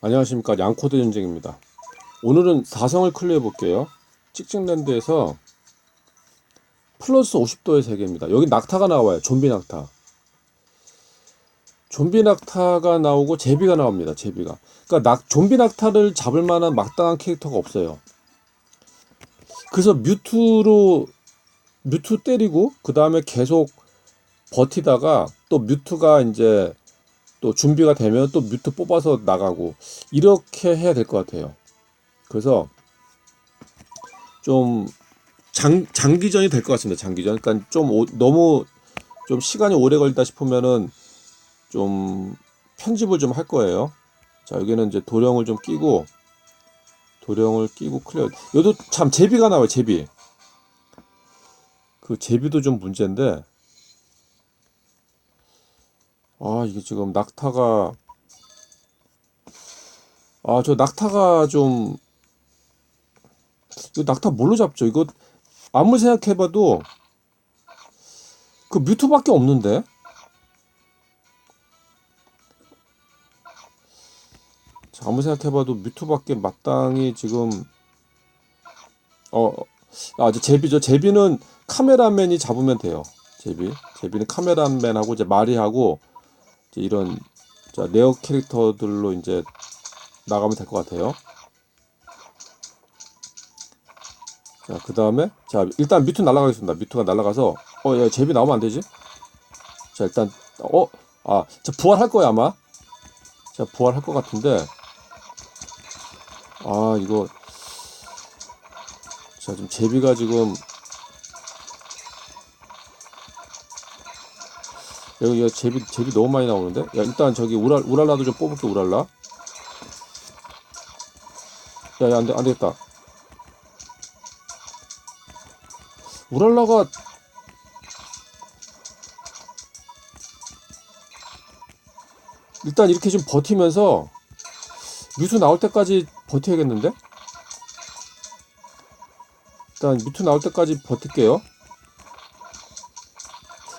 안녕하십니까. 양코드 전쟁입니다. 오늘은 사성을 클리어 해 볼게요. 찍찍랜드에서 플러스 50도의 세계입니다. 여기 낙타가 나와요. 좀비 낙타. 좀비 낙타가 나오고 제비가 나옵니다. 제비가. 그러니까 낙, 좀비 낙타를 잡을 만한 마땅한 캐릭터가 없어요. 그래서 뮤트로 뮤트 때리고 그 다음에 계속 버티다가 또 뮤트가 이제 또 준비가 되면 또 뮤트 뽑아서 나가고 이렇게 해야 될 것 같아요. 그래서 좀 장, 장기전이 될 것 같습니다. 장기전. 그러니까 좀 오- 너무 좀 시간이 오래 걸리다 싶으면은 좀 편집을 좀 할 거예요. 자 여기는 이제 도령을 좀 끼고 도령을 끼고 클리어. 여기도 참 제비가 나와요. 제비. 그 제비도 좀 문제인데 아, 이게 지금 낙타가 아, 저 낙타가 좀 이거 낙타 뭘로 잡죠? 이거 아무리 생각해봐도 그 뮤트밖에 없는데 자, 아무리 생각해봐도 뮤트밖에 마땅히 지금 어, 아, 이제 제비죠. 제비는 카메라맨이 잡으면 돼요. 제비. 제비는 카메라맨하고 이제 마리하고 이런 자 네어 캐릭터들로 이제 나가면 될 것 같아요. 자, 그 다음에, 자, 일단 뮤트 날아가겠습니다. 뮤트가 날아가서, 어, 야, 제비 나오면 안 되지? 자, 일단, 어, 아, 자, 부활할 거야, 아마. 자, 부활할 것 같은데, 아, 이거, 자, 지금 제비가 지금, 여기 야, 제비 제비 너무 많이 나오는데? 야 일단 저기 우랄 우랄라도 좀 뽑을게 우랄라. 야야 안돼 안되겠다. 우랄라가 일단 이렇게 좀 버티면서 뮤트 나올 때까지 버텨야겠는데? 일단 뮤트 나올 때까지 버틸게요.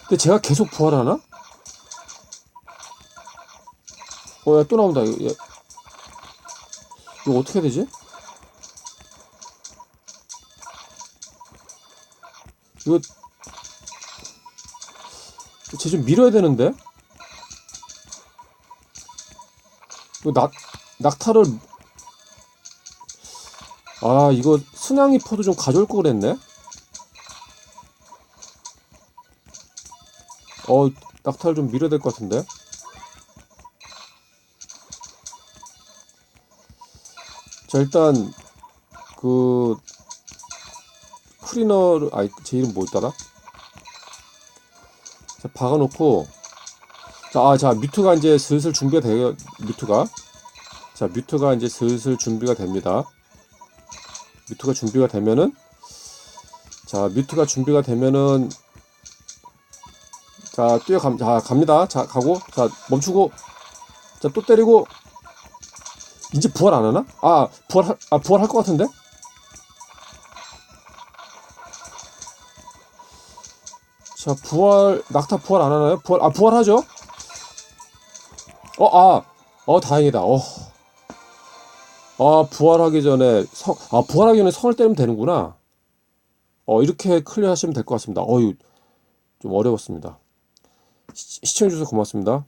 근데 제가 계속 부활하나? 어, 야, 또 나온다. 이거, 야. 이거 어떻게 되지? 이거, 쟤 좀 밀어야 되는데? 이거 낙, 낙타를, 아, 이거 순양이 포도 좀 가져올 걸 그랬네? 어, 낙타를 좀 밀어야 될 것 같은데? 자 일단 그 크리너를 아이 제 이름 뭐였더라? 자 박아놓고. 자아자 뮤트가 이제 슬슬 준비가 돼요 뮤트가. 자 뮤트가 이제 슬슬 준비가 됩니다. 뮤트가 준비가 되면은 자 뮤트가 준비가 되면은 자 뛰어갑 자 갑니다. 자 가고 자 멈추고 자 또 때리고 이제 부활 안 하나? 아, 부활, 아, 부활할 것 같은데? 자, 부활, 낙타 부활 안 하나요? 부활, 아, 부활하죠? 어, 아, 어, 다행이다. 어. 아, 부활하기 전에 성, 아, 부활하기 전에 성을 때리면 되는구나. 어, 이렇게 클리어 하시면 될 것 같습니다. 어유, 좀 어려웠습니다. 시, 시청해주셔서 고맙습니다.